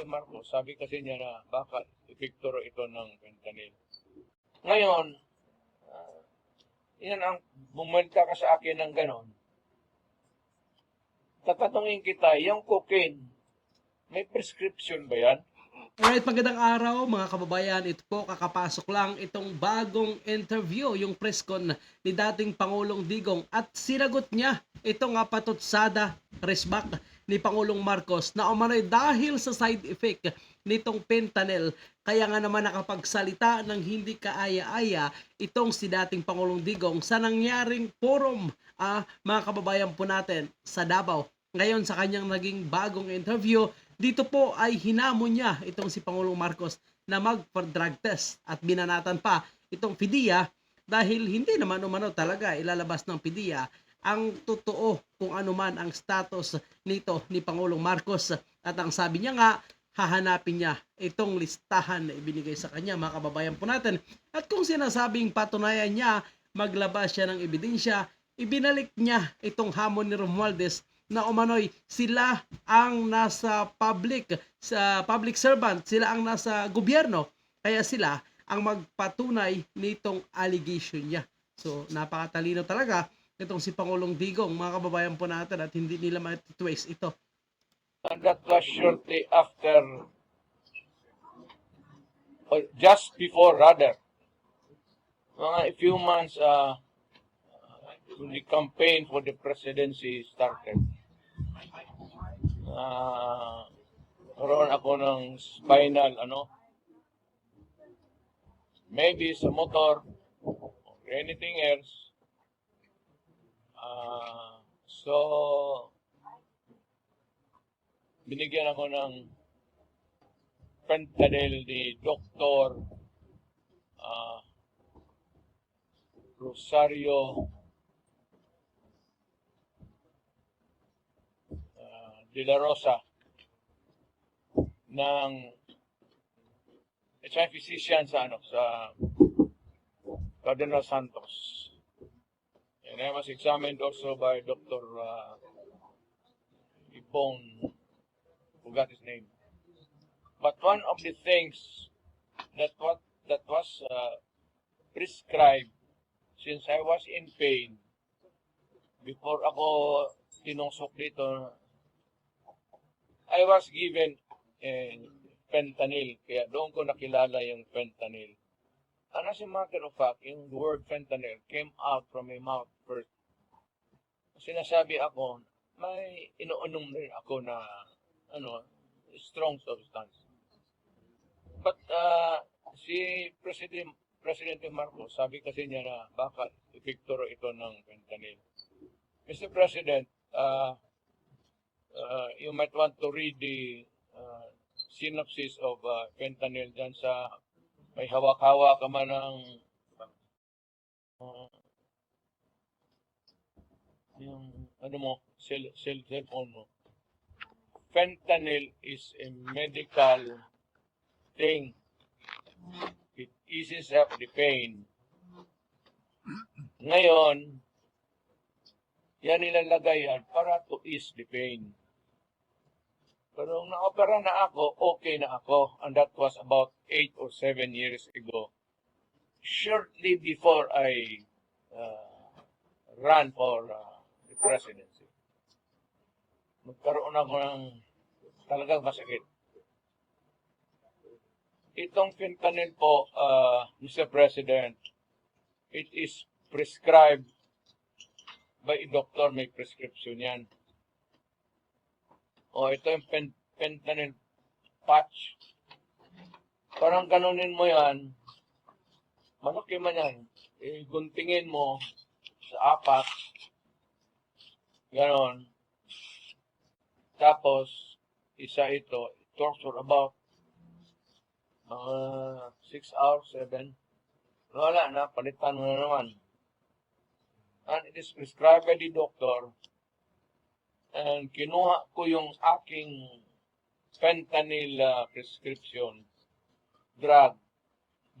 Presidente Marcos, sabi kasi niya na baka epekto ito ng fentanyl. Ngayon, ah, yan ang bumalita ka sa akin ng ganon. Tatanungin kita, yung cocaine, may prescription ba yan? Alright, magandang araw mga kababayan. Ito po, kakapasok lang itong bagong interview, yung press con ni dating Pangulong Digong at sinagot niya ito nga patutsada resback ni Pangulong Marcos na umano'y dahil sa side effect nitong fentanyl. Kaya nga naman nakapagsalita ng hindi kaaya-aya itong si dating Pangulong Digong sa nangyaring forum ah, mga kababayan po natin sa Davao. Ngayon sa kanyang naging bagong interview, dito po ay hinamon niya itong si Pangulong Marcos na mag-drug test at binanatan pa itong PDEA dahil hindi naman umano talaga ilalabas ng PDEA ang totoo kung ano man ang status nito ni Pangulong Marcos. At ang sabi niya nga hahanapin niya itong listahan na ibinigay sa kanya mga kababayan po natin. At kung sinasabing patunayan niya maglabas siya ng ebidensya ibinalik niya itong hamon ni Romualdez na umano'y sila ang nasa public sa public servant, sila ang nasa gobyerno, kaya sila ang magpatunay nitong allegation niya. So, napakatalino talaga itong si Pangulong Digong, mga kababayan po natin at hindi nila matitwaste ito. And that was shortly after, or just before rather, mga a few months uh, the campaign for the presidency started. Uh, roon ako ng spinal, ano, maybe sa motor, or anything else. Uh, so, binigyan ako ng fentanyl ni Dr. ah, Rosario ah, De La Rosa ng siya physician sa ano sa Cardinal Santos. And I was examined also by Dr. Uh, Ipong forgot his name. But one of the things that what that was uh, prescribed since I was in pain before ako tinungsok dito, I was given eh, fentanyl. Kaya doon ko nakilala yung fentanyl. And as a matter of fact, yung word fentanyl came out from my mouth first. Sinasabi ako, may inuunom rin ako na ano, strong substance. But uh, si President Presidente Marcos, sabi kasi niya na baka epekto ito ng fentanyl. Mr. President, uh, uh, you might want to read the uh, synopsis of uh, fentanyl dyan sa may hawak-hawak ka man ng uh, yung ano mo, cell, cell, cellphone mo. Fentanyl is a medical thing. It eases up the pain. Ngayon, yan nilalagay yan para to ease the pain. Pero nung na-opera na ako, okay na ako. And that was about 8 or 7 years ago. Shortly before I uh, ran for uh, the presidency. Magkaroon ako ng talagang masakit. Itong fentanyl po, uh, Mr. President, it is prescribed by a doctor, may prescription yan. O ito yung pen, fentanyl patch. Parang ganunin mo yan, malaki man yan, eh, guntingin mo sa apat, ganon. Tapos, isa ito, it for about mga 6 hours, 7. Wala na, palitan mo na naman. And it is prescribed by the doctor. And kinuha ko yung aking fentanyl uh, prescription drug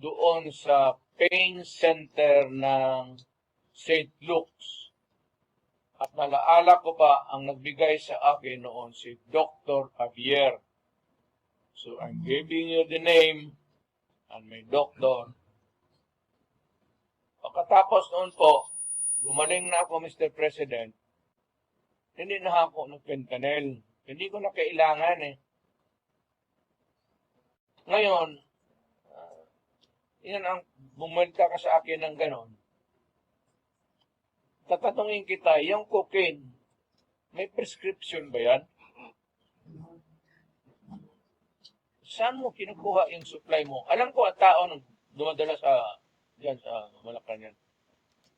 doon sa pain center ng St. Luke's. At nalaala ko pa ang nagbigay sa akin noon si Dr. Javier. So I'm giving you the name and may doctor. Pagkatapos noon po, gumaling na ako, Mr. President, hindi na ako ng fentanyl. Hindi ko na kailangan eh. Ngayon, ah, yan ang bumenta ka sa akin ng ganon. Tatatungin kita, yung cocaine, may prescription ba yan? Saan mo kinukuha yung supply mo? Alam ko ang tao nang dumadala sa diyan sa Malacanang.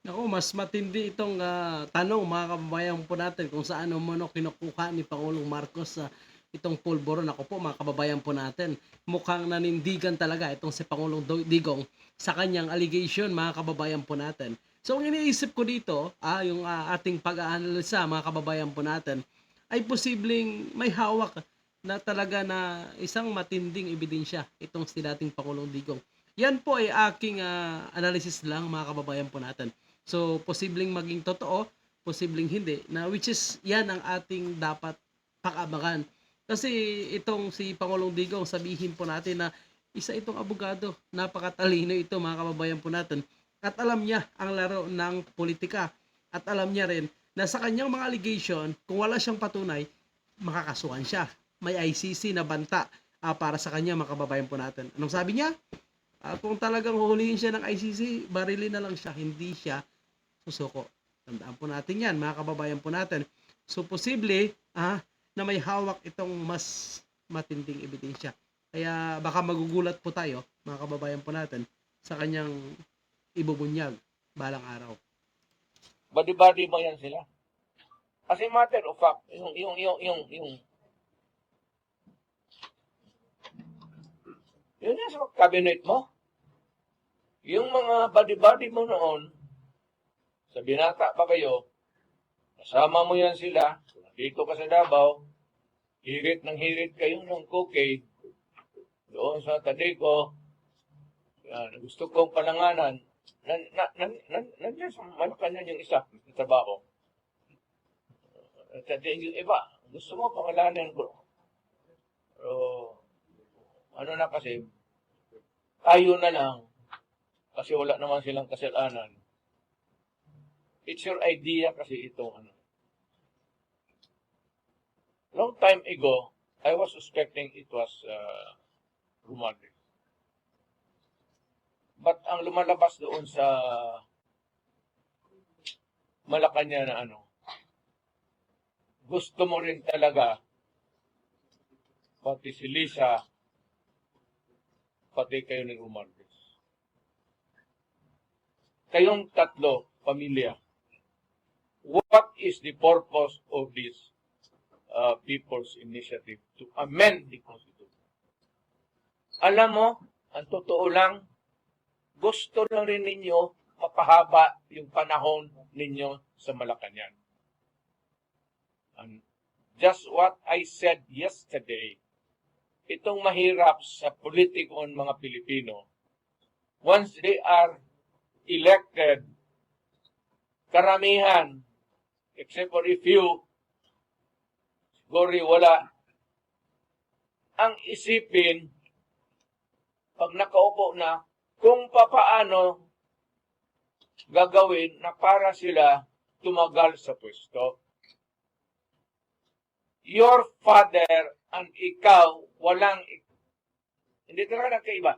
Naku, mas matindi itong ah, tanong mga kababayan po natin kung saan umano kinukuha ni Pangulong Marcos sa itong pulburon. Ako po mga kababayan po natin, mukhang nanindigan talaga itong si Pangulong Digong sa kanyang allegation mga kababayan po natin. So ang iniisip ko dito, ah, yung ah, ating pag-aanalisa mga kababayan po natin, ay posibleng may hawak na talaga na isang matinding ebidensya itong si dating Pangulong Digong. Yan po ay aking ah, analysis lang mga kababayan po natin. So, posibleng maging totoo, posibleng hindi, na which is yan ang ating dapat pakabangan. Kasi itong si Pangulong Digong, sabihin po natin na isa itong abogado, napakatalino ito mga kababayan po natin. At alam niya ang laro ng politika. At alam niya rin na sa kanyang mga allegation, kung wala siyang patunay, makakasuhan siya. May ICC na banta ah, para sa kanya mga kababayan po natin. Anong sabi niya? Ah, kung talagang huhulihin siya ng ICC, barilin na lang siya, hindi siya susuko. Tandaan po natin yan, mga kababayan po natin. So, posible ah, na may hawak itong mas matinding ebidensya. Kaya baka magugulat po tayo, mga kababayan po natin, sa kanyang ibubunyag balang araw. Badi-badi ba yan sila? As a matter of fact, yung, yung, yung, yung, yung, yun yan sa cabinet mo. Yung mga badi-badi mo noon, sa binata pa kayo, kasama mo yan sila, dito ka sa Davao, hirit ng hirit kayo ng cocaine, doon sa Tadeco, yan, gusto kong palanganan, nan, na, nan, nan, nandiyan sa Malacanang yung isa, sa trabaho. At yung iba, gusto mo pangalanan ko. Pero, ano na kasi, tayo na lang, kasi wala naman silang kasalanan. It's your idea kasi ito, ano. Long time ago, I was suspecting it was uh, Romualdez. But ang lumalabas doon sa Malacanang na ano, gusto mo rin talaga pati si Lisa, pati kayo ni Romualdez. Kayong tatlo, pamilya, what is the purpose of this uh, people's initiative to amend the Constitution? Alam mo, ang totoo lang, gusto lang rin ninyo mapahaba yung panahon ninyo sa Malacanang. And just what I said yesterday, itong mahirap sa politiko ng mga Pilipino, once they are elected, karamihan, a few, siguro wala, ang isipin, pag nakaupo na, kung papaano gagawin na para sila tumagal sa pwesto. Your father and ikaw, walang, hindi talaga nagkaiba.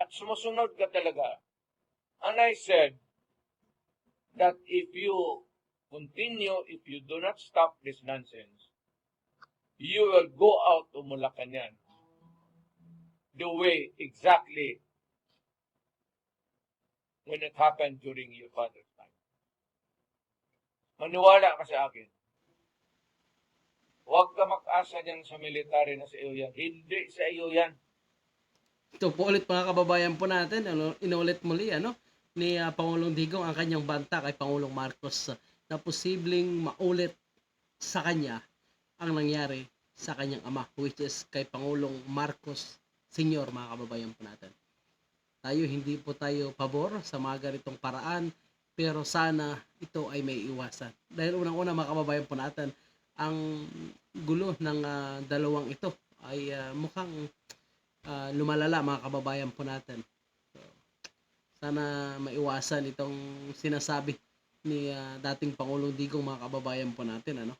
At sumusunod ka talaga. And I said that if you continue, if you do not stop this nonsense, you will go out to Malacanang the way exactly when it happened during your father's time. Maniwala ka sa akin. Huwag ka mag-asa dyan sa military na sa iyo yan. Hindi sa iyo yan. Ito po ulit mga kababayan po natin, ano, inulit muli ano, ni ah, Pangulong Digong ang kanyang banta kay Pangulong Marcos na posibleng maulit sa kanya ang nangyari sa kanyang ama which is kay Pangulong Marcos Senior mga kababayan po natin. Tayo hindi po tayo pabor sa mga ganitong paraan pero sana ito ay may iwasan. Dahil unang-una mga kababayan po natin, ang gulo ng ah, dalawang ito ay ah, mukhang ah, lumalala mga kababayan po natin. Sana maiwasan itong sinasabi ni ah, dating Pangulong Digong mga kababayan po natin ano.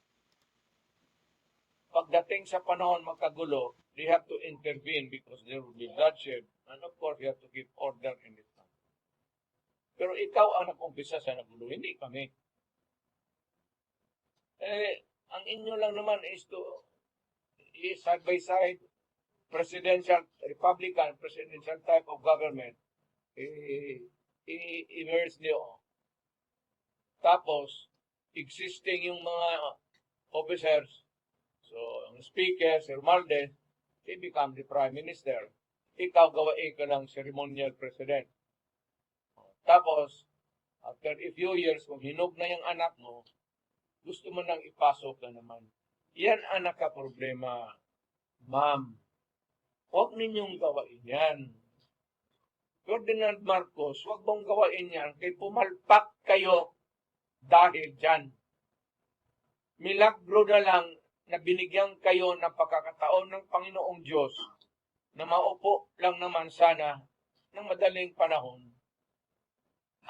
Pagdating sa panahon magkagulo, they have to intervene because there will be bloodshed. And of course, you have to keep order in this country. Pero ikaw ang nag-umpisa sa nagulo, hindi kami. Eh, ang inyo lang naman is to is side by side presidential, Republican, presidential type of government, eh, i-immerse niyo. Tapos, existing yung mga officers, so, ang speaker, si Romualdez, he become the prime minister. Ikaw gawain ka ng ceremonial president. Tapos, after a few years, kung hinog na yung anak mo, gusto mo nang ipasok na naman. Yan ang nakaproblema, ma'am. Huwag ninyong gawain yan. Ferdinand Marcos, huwag mong gawain yan kay pumalpak kayo dahil dyan. Milagro na lang na binigyan kayo ng pagkakataon ng Panginoong Diyos na maupo lang naman sana ng madaling panahon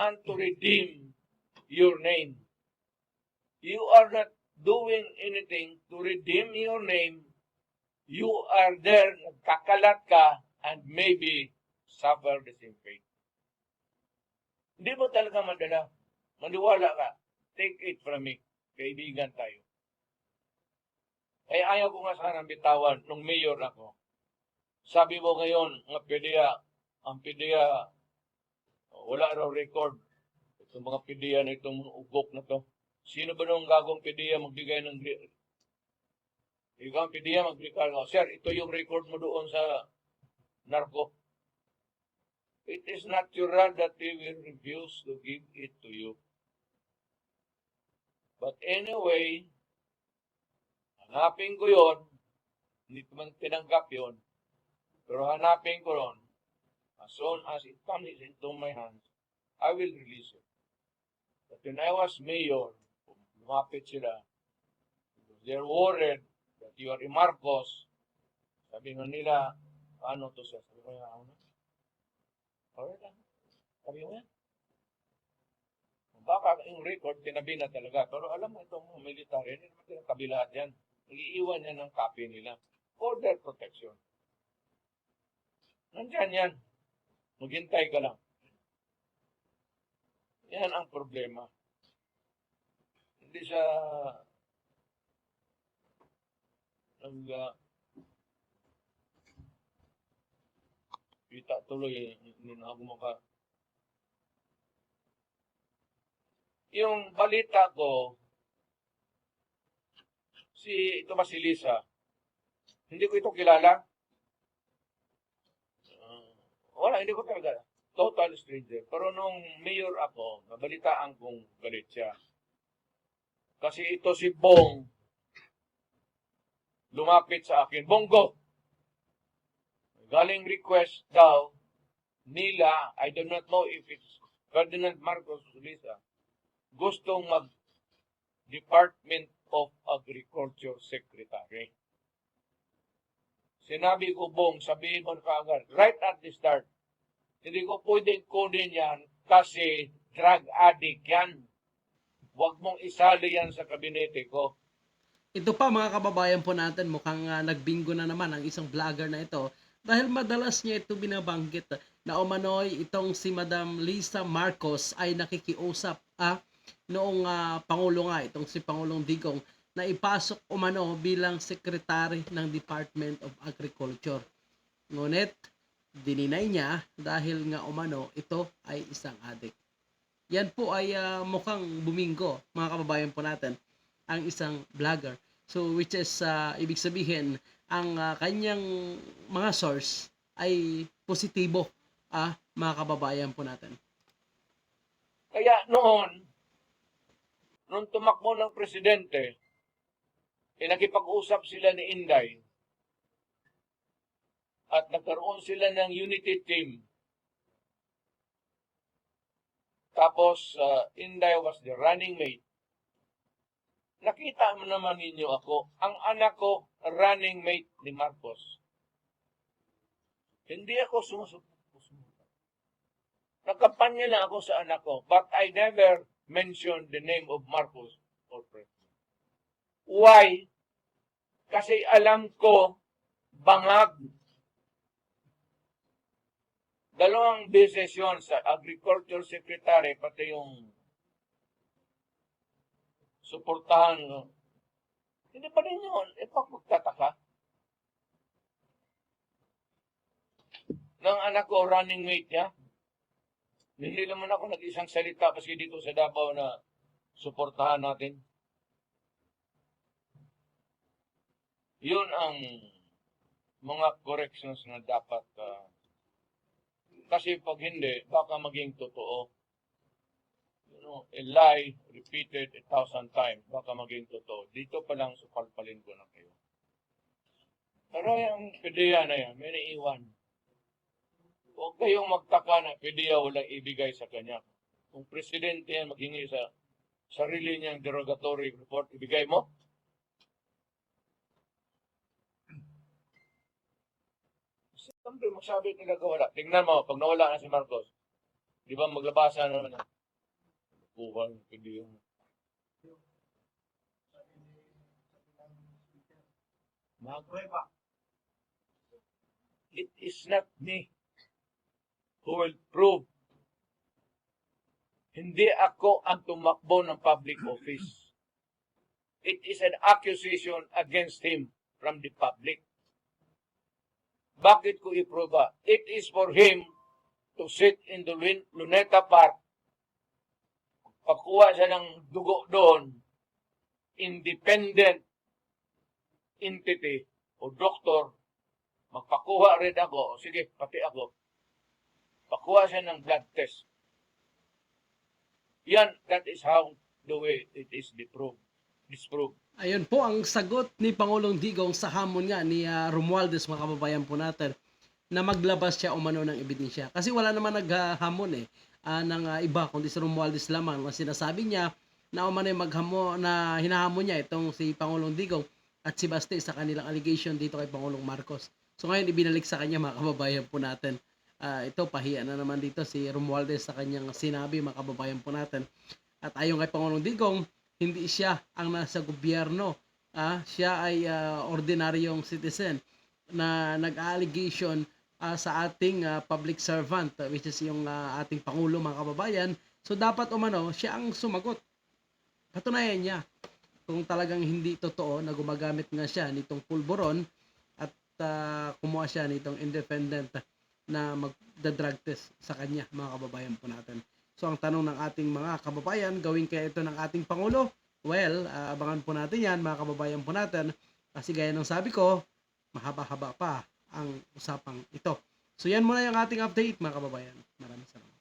and to redeem your name. You are not doing anything to redeem your name. You are there, nagkakalat ka, and maybe suffer the same fate. Hindi mo talaga madala. Maniwala ka. Take it from me. Kaibigan tayo. Kaya ayaw ko nga sana bitawan nung mayor ako. Sabi mo ngayon, ang PDEA, ang PDEA, wala raw record. Itong mga PDEA na itong mga ugok na to. Sino ba nung gagong PDEA magbigay ng ikaw ang PDEA magbigay ka. Sir, ito yung record mo doon sa narco. It is natural that they will refuse to give it to you. But anyway, hanapin ko yon. Hindi ko man tinanggap yon. Pero hanapin ko ron. As soon as it comes into my hands, I will release it. But when I was mayor, lumapit sila. They're worried that you are a Marcos. Sabi nga nila, ano to siya? Sabi ko nga, ano? Alright lang. Sabi mo yan. Baka yung record, tinabi na talaga. Pero alam mo itong military, hindi naman tinakabilahat yan. Nag-iiwan yan ng copy nila. For their protection. Nandyan yan. Maghintay ka lang. Yan ang problema. Hindi siya nag uh, kita tuloy hindi na ako yung balita ko si ito ba si Lisa? Hindi ko ito kilala. Ah, wala hindi ko talaga. Total stranger. Pero nung mayor ako nabalitaan kong galit siya. Kasi ito si Bong. Lumapit sa akin Bonggo galing request daw nila, I do not know if it's Ferdinand Marcos Lisa, gustong mag Department of Agriculture Secretary. Sinabi ko, Bong, sabihin mo kaagad, right at the start, hindi ko pwedeng kunin yan kasi drug addict yan. Huwag mong isali yan sa kabinete ko. Ito pa mga kababayan po natin, mukhang ah, nagbingo na naman ang isang vlogger na ito dahil madalas niya ito binabanggit na umano'y itong si Madam Lisa Marcos ay nakikiusap ah, noong ah, Pangulo nga, itong si Pangulong Digong na ipasok umano bilang Secretary ng Department of Agriculture. Ngunit, dininay niya dahil nga umano ito ay isang adik. Yan po ay ah, mukhang bumingo, mga kababayan po natin, ang isang vlogger. So which is ah, ibig sabihin ang ah, kanyang mga source ay positibo ah mga kababayan po natin. Kaya noon, nung tumakbo ng presidente, eh, nakipag-usap sila ni Inday at nagkaroon sila ng unity team. Tapos, uh, Inday was the running mate. Nakita mo naman ninyo ako, ang anak ko, running mate ni Marcos. Hindi ako sumusuporta. Nagkampanya lang ako sa anak ko, but I never mentioned the name of Marcos or President. Why? Kasi alam ko, bangag. Dalawang beses yun sa Agriculture Secretary, pati yung suportahan. no? Hindi pa rin yun. E pag magtataka. Ng anak ko, running mate niya. Hindi naman ako nag-isang salita paski dito sa Davao na suportahan natin. Yun ang mga corrections na dapat ah, kasi pag hindi, baka maging totoo. Know, a lie repeated a thousand times, baka maging totoo. Dito pa lang supalpalin ko na kayo. Pero yung pidiya na yan, may naiwan. Huwag kayong magtaka na pidiya walang ibigay sa kanya. Kung presidente yan maghingi sa sarili niyang derogatory report, ibigay mo? Siyempre, masabi nila wala. Tingnan mo, pag nawala na si Marcos, di ba maglabasan naman yan? Buwan, hindi yung... Magpapa. It is not me who will prove. Hindi ako ang tumakbo ng public office. It is an accusation against him from the public. Bakit ko iproba? It is for him to sit in the Lun- Luneta Park. Pagkuha siya ng dugo doon, independent entity o doktor, magpakuha rin ako, sige, pati ako, pakuha siya ng blood test. Yan, that is how the way it is disproved. disproved. Ayun po ang sagot ni Pangulong Digong sa hamon nga ni ah, Romualdez mga kababayan po natin na maglabas siya umano ng ebidensya. Kasi wala naman naghamon eh ah, ng ah, iba kundi si Romualdez lamang na sinasabi niya na umano yung maghamo na hinahamon niya itong si Pangulong Digong at si Baste sa kanilang allegation dito kay Pangulong Marcos. So ngayon ibinalik sa kanya mga kababayan po natin. Ah, ito pahiya na naman dito si Romualdez sa kanyang sinabi mga kababayan po natin. At ayon kay Pangulong Digong, hindi siya ang nasa gobyerno. Ah, siya ay ah, ordinaryong citizen na nag-allegation ah, sa ating ah, public servant ah, which is yung ah, ating pangulo mga kababayan. So dapat umano siya ang sumagot. Patunayan niya kung talagang hindi totoo na gumagamit nga siya nitong pulburon at ah, kumuha siya nitong independent na magda-drug test sa kanya mga kababayan po natin. So ang tanong ng ating mga kababayan, gawin kaya ito ng ating Pangulo? Well, ah, abangan po natin yan mga kababayan po natin. Kasi gaya ng sabi ko, mahaba-haba pa ang usapang ito. So yan muna yung ating update mga kababayan. Maraming salamat.